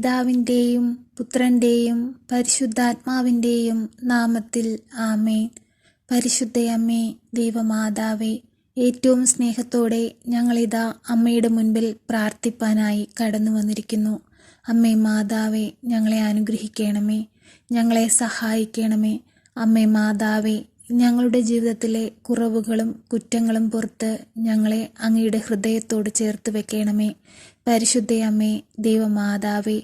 പിതാവിന്റെയും പുത്രന്റെയും പരിശുദ്ധാത്മാവിന്റെയും നാമത്തിൽ ആമേൻ. പരിശുദ്ധയമ്മേ ദൈവമാതാവേ ഏറ്റവും സ്നേഹത്തോടെ ഞങ്ങളിതാ അമ്മയുടെ മുൻപിൽ പ്രാർത്ഥിപ്പാനായി കടന്നു വന്നിരിക്കുന്നു. അമ്മേ മാതാവേ ഞങ്ങളെ അനുഗ്രഹിക്കണമേ ഞങ്ങളെ സഹായിക്കണമേ. അമ്മേ മാതാവേ ഞങ്ങളുടെ ജീവിതത്തിലെ കുറവുകളും കുറ്റങ്ങളും പുറത്ത് ഞങ്ങളെ അങ്ങയുടെ ഹൃദയത്തോട് ചേർത്ത് വെക്കണമേ. പരിശുദ്ധയമ്മേ ദൈവമാതാവേ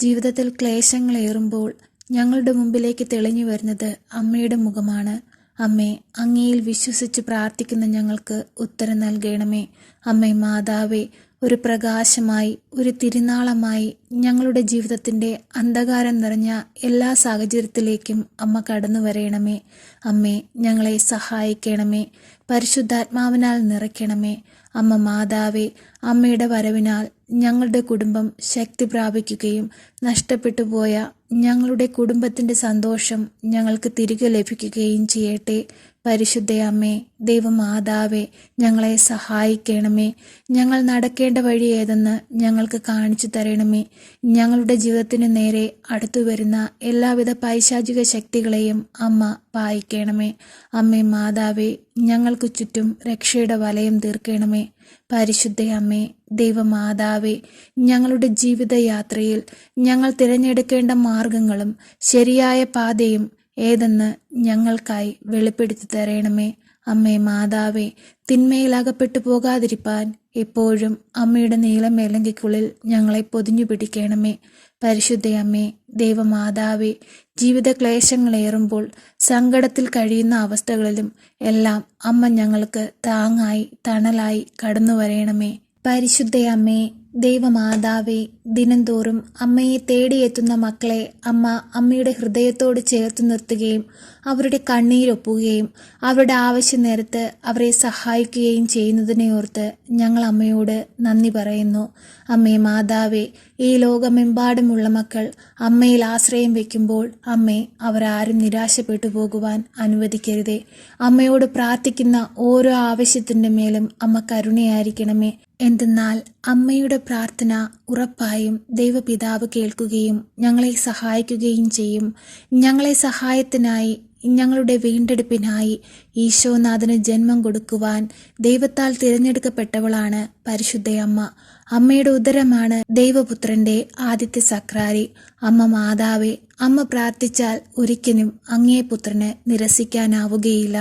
ജീവിതത്തിൽ ക്ലേശങ്ങളേറുമ്പോൾ ഞങ്ങളുടെ മുമ്പിലേക്ക് തെളിഞ്ഞു വരുന്നത് അമ്മയുടെ മുഖമാണ്. അമ്മേ അങ്ങയിൽ വിശ്വസിച്ച് പ്രാർത്ഥിക്കുന്ന ഞങ്ങൾക്ക് ഉത്തരം നൽകണമേ. അമ്മേ മാതാവേ ഒരു പ്രകാശമായി ഒരു തിരുനാളമായി ഞങ്ങളുടെ ജീവിതത്തിന്റെ അന്ധകാരം നിറഞ്ഞ എല്ലാ സാഹചര്യത്തിലേക്കും അമ്മ കടന്നു വരയണമേ. അമ്മേ ഞങ്ങളെ സഹായിക്കണമേ. പരിശുദ്ധാത്മാവിനാൽ നിറയ്ക്കണമേ. അമ്മ മാതാവേ അമ്മയുടെ വരവിനാൽ ഞങ്ങളുടെ കുടുംബം ശക്തി പ്രാപിക്കുകയും നഷ്ടപ്പെട്ടു പോയ ഞങ്ങളുടെ കുടുംബത്തിന്റെ സന്തോഷം ഞങ്ങൾക്ക് തിരികെ ലഭിക്കുകയും ചെയ്യട്ടെ. പരിശുദ്ധയമ്മേ ദൈവമാതാവേ ഞങ്ങളെ സഹായിക്കണമേ. ഞങ്ങൾ നടക്കേണ്ട വഴി ഏതെന്ന് ഞങ്ങൾക്ക് കാണിച്ചു തരണമേ. ഞങ്ങളുടെ ജീവിതത്തിന് നേരെ അടുത്തു വരുന്ന എല്ലാവിധ പൈശാചിക ശക്തികളെയും അമ്മ പായിക്കണമേ. അമ്മേ മാതാവേ ഞങ്ങൾക്ക് ചുറ്റും രക്ഷയുടെ വലയം തീർക്കണമേ. പരിശുദ്ധയമ്മേ ദൈവമാതാവേ ഞങ്ങളുടെ ജീവിതയാത്രയിൽ ഞങ്ങൾ തിരഞ്ഞെടുക്കേണ്ട മാർഗങ്ങളും ശരിയായ പാതയും ഏതെന്ന് ഞങ്ങൾക്കായി വെളിപ്പെടുത്തി തരണമേ. അമ്മേ മാതാവേ തിന്മയിലകപ്പെട്ടു പോകാതിരിപ്പാൻ എപ്പോഴും അമ്മയുടെ നീളമേലങ്കിക്കുള്ളിൽ ഞങ്ങളെ പൊതിഞ്ഞു പിടിക്കണമേ. പരിശുദ്ധയമ്മേ ദൈവമാതാവേ ജീവിത ക്ലേശങ്ങളേറുമ്പോൾ സങ്കടത്തിൽ കഴിയുന്ന അവസ്ഥകളിലും എല്ലാം അമ്മ ഞങ്ങൾക്ക് താങ്ങായി തണലായി കടന്നു വരയണമേ പരിശുദ്ധയമ്മേ ദൈവമാതാവേ ദിനംതോറും അമ്മയെ തേടിയെത്തുന്ന മക്കളെ അമ്മ അമ്മയുടെ ഹൃദയത്തോട് ചേർത്ത് നിർത്തുകയും അവരുടെ കണ്ണീരൊപ്പുകയും അവരുടെ ആവശ്യ നേരത്ത് അവരെ സഹായിക്കുകയും ചെയ്യുന്നതിനെ ഓർത്ത് ഞങ്ങൾ അമ്മയോട് നന്ദി പറയുന്നു. അമ്മേ മാതാവേ ഈ ലോകമെമ്പാടുമുള്ള മക്കൾ അമ്മയിൽ ആശ്രയം വയ്ക്കുമ്പോൾ അമ്മേ അവരാരും നിരാശപ്പെട്ടു പോകുവാൻ അനുവദിക്കരുതേ. അമ്മയോട് പ്രാർത്ഥിക്കുന്ന ഓരോ ആവശ്യത്തിന്റെ മേലും അമ്മ കരുണയായിരിക്കണമേ. എന്തെന്നാൽ അമ്മയുടെ പ്രാർത്ഥന ഉറപ്പായും ദൈവപിതാവ് കേൾക്കുകയും ഞങ്ങളെ സഹായിക്കുകയും ചെയ്യും. ഞങ്ങളെ സഹായത്തിനായി ഞങ്ങളുടെ വീണ്ടെടുപ്പിനായി ഈശോനാഥന് ജന്മം കൊടുക്കുവാൻ ദൈവത്താൽ തിരഞ്ഞെടുക്കപ്പെട്ടവളാണ് പരിശുദ്ധയമ്മ അമ്മയുടെ ഉദരമാണ് ദൈവപുത്രന്റെ ആദ്യത്തെ സക്രാരി. അമ്മ മാതാവെ അമ്മ പ്രാർത്ഥിച്ചാൽ ഒരിക്കലും അങ്ങേ പുത്രന് നിരസിക്കാനാവുകയില്ല.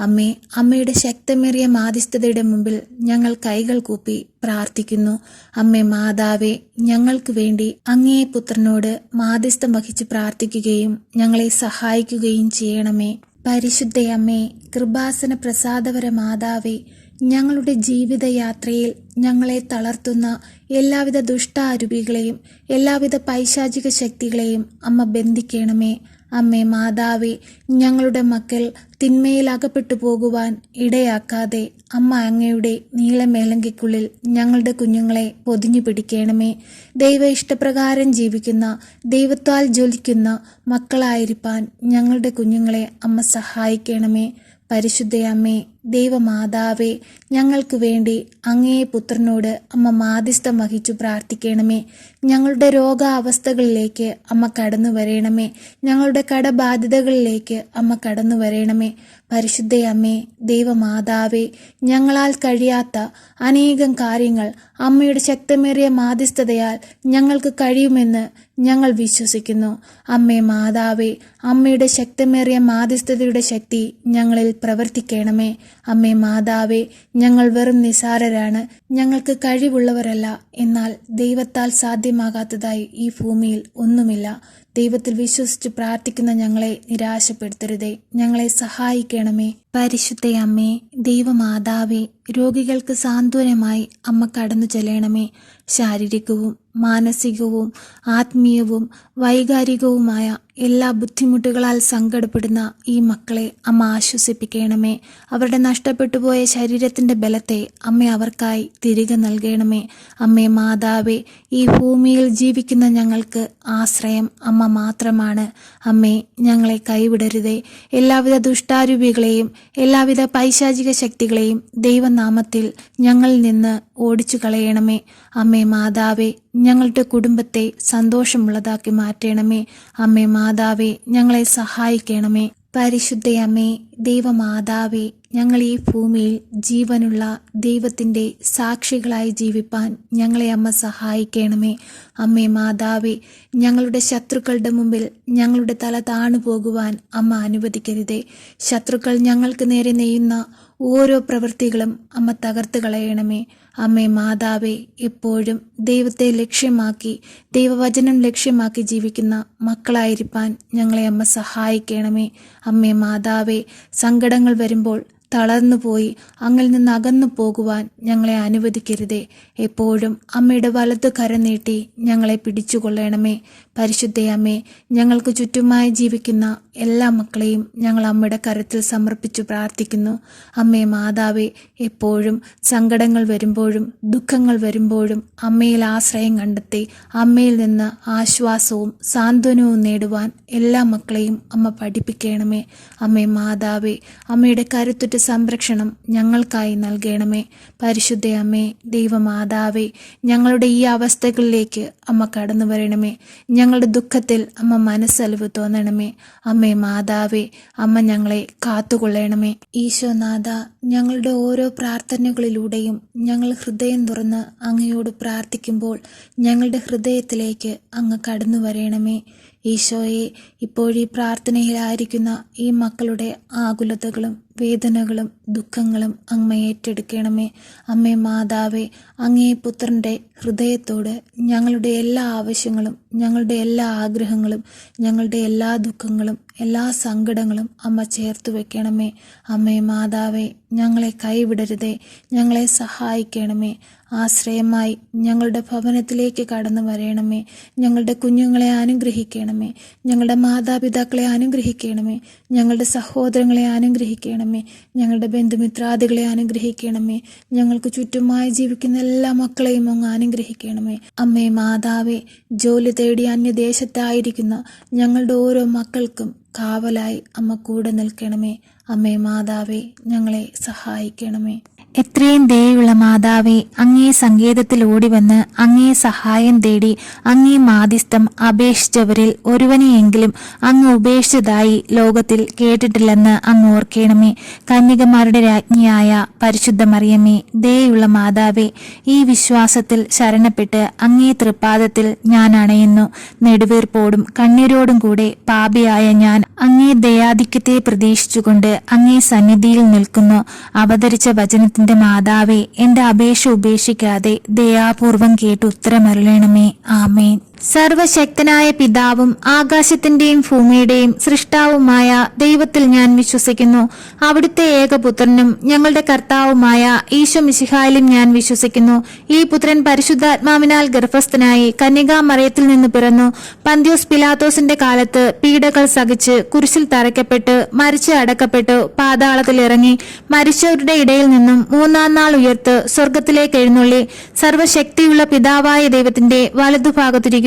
അമ്മേ അമ്മയുടെ ശക്തമേറിയ മാധ്യസ്ഥതയുടെ മുമ്പിൽ ഞങ്ങൾ കൈകൾ കൂപ്പി പ്രാർത്ഥിക്കുന്നു. അമ്മേ മാതാവേ ഞങ്ങൾക്ക് വേണ്ടി അങ്ങേ പുത്രനോട് മാധ്യസ്ഥം വഹിച്ച് പ്രാർത്ഥിക്കുകയും ഞങ്ങളെ സഹായിക്കുകയും ചെയ്യണമേ. പരിശുദ്ധയമ്മേ കൃപാസന പ്രസാദവര മാതാവേ ഞങ്ങളുടെ ജീവിതയാത്രയിൽ ഞങ്ങളെ തളർത്തുന്ന എല്ലാവിധ ദുഷ്ടാരൂപികളെയും എല്ലാവിധ പൈശാചിക ശക്തികളെയും അമ്മ ബന്ധിക്കണമേ. അമ്മേ മാതാവേ ഞങ്ങളുടെ മക്കൾ തിന്മയിൽ അകപ്പെട്ടു പോകുവാൻ ഇടയാക്കാതെ അമ്മ അങ്ങയുടെ നീളമേലങ്കിക്കുള്ളിൽ ഞങ്ങളുടെ കുഞ്ഞുങ്ങളെ പൊതിഞ്ഞു പിടിക്കണമേ. ദൈവ ഇഷ്ടപ്രകാരം ജീവിക്കുന്ന ദൈവത്താൽ ജ്വലിക്കുന്ന മക്കളായിരിക്കാൻ ഞങ്ങളുടെ കുഞ്ഞുങ്ങളെ അമ്മ സഹായിക്കണമേ. പരിശുദ്ധയമ്മേ ദൈവമാതാവേ ഞങ്ങൾക്ക് വേണ്ടി അങ്ങേ പുത്രനോട് അമ്മ മാധ്യസ്ഥം വഹിച്ചു പ്രാർത്ഥിക്കണമേ. ഞങ്ങളുടെ രോഗാവസ്ഥകളിലേക്ക് അമ്മ കടന്നു വരയണമേ ഞങ്ങളുടെ കടബാധ്യതകളിലേക്ക് അമ്മ കടന്നു വരയണമേ പരിശുദ്ധയമ്മേ ദൈവമാതാവേ ഞങ്ങളാൽ കഴിയാത്ത അനേകം കാര്യങ്ങൾ അമ്മയുടെ ശക്തമേറിയ മാധ്യസ്ഥതയാൽ ഞങ്ങൾക്ക് കഴിയുമെന്ന് ഞങ്ങൾ വിശ്വസിക്കുന്നു. അമ്മേ മാതാവേ അമ്മയുടെ ശക്തമേറിയ മാധ്യസ്ഥതയുടെ ശക്തി ഞങ്ങളിൽ പ്രവർത്തിക്കണമേ. അമ്മേ മാതാവേ ഞങ്ങൾ വെറും നിസാരരാണ്. ഞങ്ങൾക്ക് കഴിവുള്ളവരല്ല. എന്നാൽ ദൈവത്താൽ സാധ്യമാകാത്തതായി ഈ ഭൂമിയിൽ ഒന്നുമില്ല. ദൈവത്തിൽ വിശ്വസിച്ച് പ്രാർത്ഥിക്കുന്ന ഞങ്ങളെ നിരാശപ്പെടുത്തരുതേ. ഞങ്ങളെ സഹായിക്കണമേ. പരിശുദ്ധ അമ്മേ ദൈവമാതാവേ രോഗികൾക്ക് സാന്ത്വനമായി അമ്മ കടന്നു ചെല്ലണമേ. ശാരീരികവും മാനസികവും ആത്മീയവും വൈകാരികവുമായ എല്ലാ ബുദ്ധിമുട്ടുകളാൽ സങ്കടപ്പെടുന്ന ഈ മക്കളെ അമ്മ ആശ്വസിപ്പിക്കണമേ. അവരുടെ നഷ്ടപ്പെട്ടു പോയ ശരീരത്തിന്റെ ബലത്തെ അമ്മ അവർക്കായി തിരികെ നൽകണമേ. അമ്മേ മാതാവേ ഈ ഭൂമിയിൽ ജീവിക്കുന്ന ഞങ്ങൾക്ക് ആശ്രയം അമ്മ മാത്രമാണ്. അമ്മേ ഞങ്ങളെ കൈവിടരുതേ. എല്ലാവിധ ദുഷ്ടാരൂപികളെയും എല്ലാവിധ പൈശാചിക ശക്തികളെയും ദൈവനാമത്തിൽ ഞങ്ങളിൽ നിന്ന് ഓടിച്ചു കളയണമേ അമ്മേ മാതാവേ ഞങ്ങളുടെ കുടുംബത്തെ സന്തോഷമുള്ളതാക്കി മാറ്റണമേ. അമ്മേ മാതാവേ ഞങ്ങളെ സഹായിക്കണമേ. പരിശുദ്ധയമ്മേ ദൈവമാതാവേ ഞങ്ങൾ ഈ ഭൂമിയിൽ ജീവനുള്ള ദൈവത്തിന്റെ സാക്ഷികളായി ജീവിപ്പാൻ ഞങ്ങളെ അമ്മ സഹായിക്കണമേ. അമ്മേ മാതാവേ ഞങ്ങളുടെ ശത്രുക്കളുടെ മുമ്പിൽ ഞങ്ങളുടെ തല താണു പോകുവാൻ അമ്മ അനുവദിക്കരുതേ. ശത്രുക്കൾ ഞങ്ങൾക്ക് നേരെ നെയ്യുന്ന ഓരോ പ്രവൃത്തികളും അമ്മ തകർത്ത് കളയണമേ. അമ്മേ മാതാവേ എപ്പോഴും ദൈവത്തെ ലക്ഷ്യമാക്കി ദൈവവചനം ലക്ഷ്യമാക്കി ജീവിക്കുന്ന മക്കളായിരിക്കാൻ ഞങ്ങളെ അമ്മ സഹായിക്കണമേ. അമ്മേ മാതാവേ സങ്കടങ്ങൾ വരുമ്പോൾ തളർന്നുപോയി അങ്ങിൽ നിന്ന് അകന്നു പോകുവാൻ ഞങ്ങളെ അനുവദിക്കരുതേ. എപ്പോഴും അമ്മയുടെ വലതു കരം നീട്ടി ഞങ്ങളെ പിടിച്ചുകൊള്ളണമേ. പരിശുദ്ധയമ്മേ ഞങ്ങൾക്ക് ചുറ്റുമായി ജീവിക്കുന്ന എല്ലാ മക്കളെയും ഞങ്ങൾ അമ്മയുടെ കരത്തിൽ സമർപ്പിച്ചു പ്രാർത്ഥിക്കുന്നു. അമ്മേ മാതാവേ എപ്പോഴും സങ്കടങ്ങൾ വരുമ്പോഴും ദുഃഖങ്ങൾ വരുമ്പോഴും അമ്മയിൽ ആശ്രയം കണ്ടെത്തി അമ്മയിൽ നിന്ന് ആശ്വാസവും സാന്ത്വനവും നേടുവാൻ എല്ലാ മക്കളെയും അമ്മ പഠിപ്പിക്കണമേ. അമ്മേ മാതാവേ അമ്മയുടെ കരുത്തുറ്റ സംരക്ഷണം ഞങ്ങൾക്കായി നൽകണമേ. പരിശുദ്ധ അമ്മേ ദൈവമാതാവേ ഞങ്ങളുടെ ഈ അവസ്ഥകളിലേക്ക് അമ്മ കടന്നു വരണമേ. ഞങ്ങളുടെ ദുഃഖത്തിൽ അമ്മ മനസ്സലിവ് തോന്നണമേ. അമ്മേ മാതാവേ അമ്മ ഞങ്ങളെ കാത്തുകൊള്ളണമേ. ഈശോനാഥ ഞങ്ങളുടെ ഓരോ പ്രാർത്ഥനകളിലൂടെയും ഞങ്ങൾ ഹൃദയം തുറന്ന് അങ്ങയോട് പ്രാർത്ഥിക്കുമ്പോൾ ഞങ്ങളുടെ ഹൃദയത്തിലേക്ക് അങ്ങ് കടന്നു വരണമേ. ഈശോയെ ഇപ്പോഴീ പ്രാർത്ഥനയിലായിരിക്കുന്ന ഈ മക്കളുടെ ആകുലതകളും വേദനകളും ദുഃഖങ്ങളും അമ്മ ഏറ്റെടുക്കണമേ. അമ്മേ മാതാവേ അങ്ങേ പുത്രന്റെ ഹൃദയത്തോട് ഞങ്ങളുടെ എല്ലാ ആവശ്യങ്ങളും ഞങ്ങളുടെ എല്ലാ ആഗ്രഹങ്ങളും ഞങ്ങളുടെ എല്ലാ ദുഃഖങ്ങളും എല്ലാ സങ്കടങ്ങളും അമ്മ ചേർത്ത് വെക്കണമേ. അമ്മേ മാതാവേ ഞങ്ങളെ കൈവിടരുതേ ഞങ്ങളെ സഹായിക്കണമേ. ആശ്രയമായി ഞങ്ങളുടെ ഭവനത്തിലേക്ക് കടന്നു വരയണമേ ഞങ്ങളുടെ കുഞ്ഞുങ്ങളെ അനുഗ്രഹിക്കണമേ. ഞങ്ങളുടെ മാതാപിതാക്കളെ അനുഗ്രഹിക്കണമേ. ഞങ്ങളുടെ സഹോദരങ്ങളെ അനുഗ്രഹിക്കണമേ. ഞങ്ങളുടെ ബന്ധുമിത്രാദികളെ അനുഗ്രഹിക്കണമേ. ഞങ്ങൾക്ക് ചുറ്റുമായി ജീവിക്കുന്ന എല്ലാ മക്കളെയും അങ്ങ് അനുഗ്രഹിക്കണമേ. അമ്മേ മാതാവേ ജോലി തേടി അന്യദേശത്തായിരിക്കുന്ന ഞങ്ങളുടെ ഓരോ മക്കൾക്കും കാവലായി അമ്മ കൂടെ നിൽക്കണമേ. അമ്മേ മാതാവേ ഞങ്ങളെ സഹായിക്കണമേ. എത്രയും ദയുള്ള മാതാവേ അങ്ങേ സങ്കേതത്തിൽ ഓടിവന്ന് അങ്ങേ സഹായം തേടി അങ്ങേ മാധ്യസ്ഥം അപേക്ഷിച്ചവരിൽ ഒരുവനെയെങ്കിലും അങ്ങ് ഉപേക്ഷിച്ചതായി ലോകത്തിൽ കേട്ടിട്ടില്ലെന്ന് അങ്ങ് ഓർക്കണമേ. കന്യകമാരുടെ രാജ്ഞിയായ പരിശുദ്ധ മറിയമേ ദയുള്ള മാതാവേ ഈ വിശ്വാസത്തിൽ ശരണപ്പെട്ട് അങ്ങേ തൃപ്പാദത്തിൽ ഞാൻ അണയുന്നു. നെടുവീർപ്പോടും കണ്ണീരോടും കൂടെ പാപിയായ ഞാൻ അങ്ങേ ദയാധിക്യത്തെ പ്രതീക്ഷിച്ചുകൊണ്ട് അങ്ങേ സന്നിധിയിൽ നിൽക്കുന്നു. അവതരിച്ച വചനത്തിന്റെ മാതാവേ എന്റെ അപേക്ഷ ഉപേക്ഷിക്കാതെ ദയാപൂർവം കേട്ട് ഉത്തരമരുളണമേ. ആമേൻ. സർവശക്തനായ പിതാവും ആകാശത്തിന്റെയും ഭൂമിയുടെയും സൃഷ്ടാവുമായ ദൈവത്തിൽ ഞാൻ വിശ്വസിക്കുന്നു. അവിടുത്തെ ഏകപുത്രനും ഞങ്ങളുടെ കർത്താവുമായ ഈശോ മിശിഹായിലും ഞാൻ വിശ്വസിക്കുന്നു. ഈ പുത്രൻ പരിശുദ്ധാത്മാവിനാൽ ഗർഭസ്ഥനായി കന്യകാമറയത്തിൽ നിന്ന് പിറന്നു. പന്ത്യോസ് പിലാത്തോസിന്റെ കാലത്ത് പീഡകൾ സഹിച്ച് കുരിശിൽ തറയ്ക്കപ്പെട്ട് മരിച്ച് അടക്കപ്പെട്ടു പാതാളത്തിൽ ഇറങ്ങി മരിച്ചവരുടെ ഇടയിൽ നിന്നും മൂന്നാം നാൾ ഉയർത്ത് സ്വർഗത്തിലേക്ക് എഴുന്നള്ളി. സർവശക്തിയുള്ള പിതാവായ ദൈവത്തിന്റെ വലതുഭാഗത്തിരിക്കുന്നു.